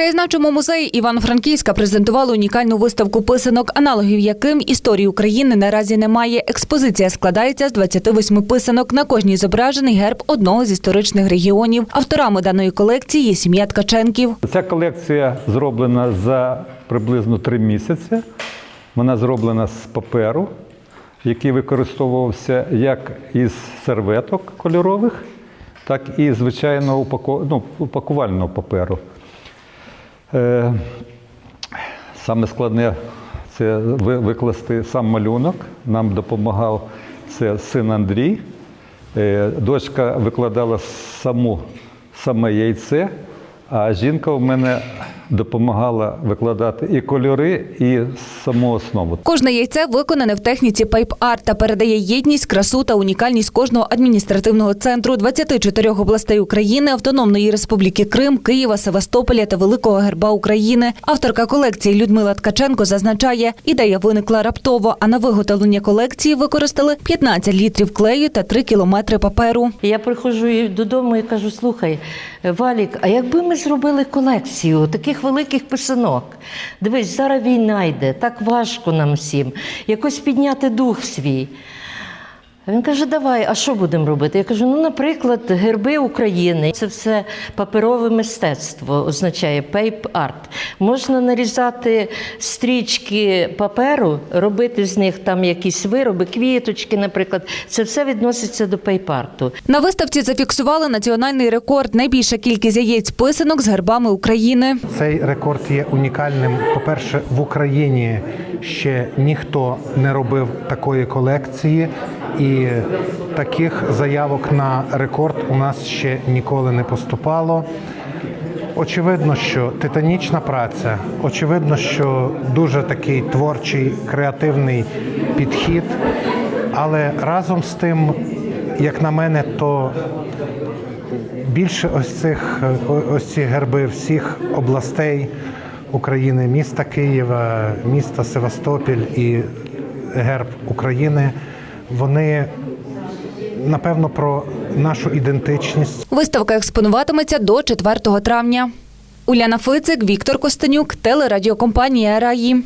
краєзнавчому музеї Івано-Франківська презентували унікальну виставку писанок, аналогів яким історії України наразі немає. Експозиція складається з 28 писанок. На кожній зображений герб одного з історичних регіонів. Авторами даної колекції є сім'я Ткаченків. Ця колекція зроблена за приблизно три місяці. Вона зроблена з паперу, який використовувався як із серветок кольорових, так і звичайного ну, упакувального паперу. Е, Саме складне це викласти сам малюнок. Нам допомагав це син Андрій. Е, Дочка викладала саму, саме яйце, а жінка у мене допомагала викладати і кольори, і саму основу. Кожне яйце виконане в техніці пайп-арт та передає єдність, красу та унікальність кожного адміністративного центру 24 областей України, Автономної Республіки Крим, Києва, Севастополя та Великого Герба України. Авторка колекції Людмила Ткаченко зазначає, ідея виникла раптово, а на виготовлення колекції використали 15 літрів клею та 3 кілометри паперу. Я приходжу додому і кажу: слухай, Валік, а якби ми зробили колекцію таких великих писанок? Дивись, зараз війна йде, так важко нам всім. Якось підняти дух свій. А Він каже, давай, а що будемо робити? Я кажу: ну, наприклад, герби України. Це все паперове мистецтво, означає пейп-арт. Можна нарізати стрічки паперу, робити з них там якісь вироби, квіточки, наприклад. Це все відноситься до пейп-арту. На виставці зафіксували національний рекорд найбільша кількість яєць писанок з гербами України. Цей рекорд є унікальним. По-перше, в Україні ще ніхто не робив такої колекції, і таких заявок на рекорд у нас ще ніколи не поступало. Очевидно, що титанічна праця, очевидно, що дуже такий творчий, креативний підхід. Але разом з тим, як на мене, то більше ось цих ось ці герби всіх областей України, міста Києва, міста Севастопіль і герб України, вони напевно про нашу ідентичність. Виставка експонуватиметься до 4 травня. Уляна Фицик, Віктор Костенюк, телерадіокомпанія Раї.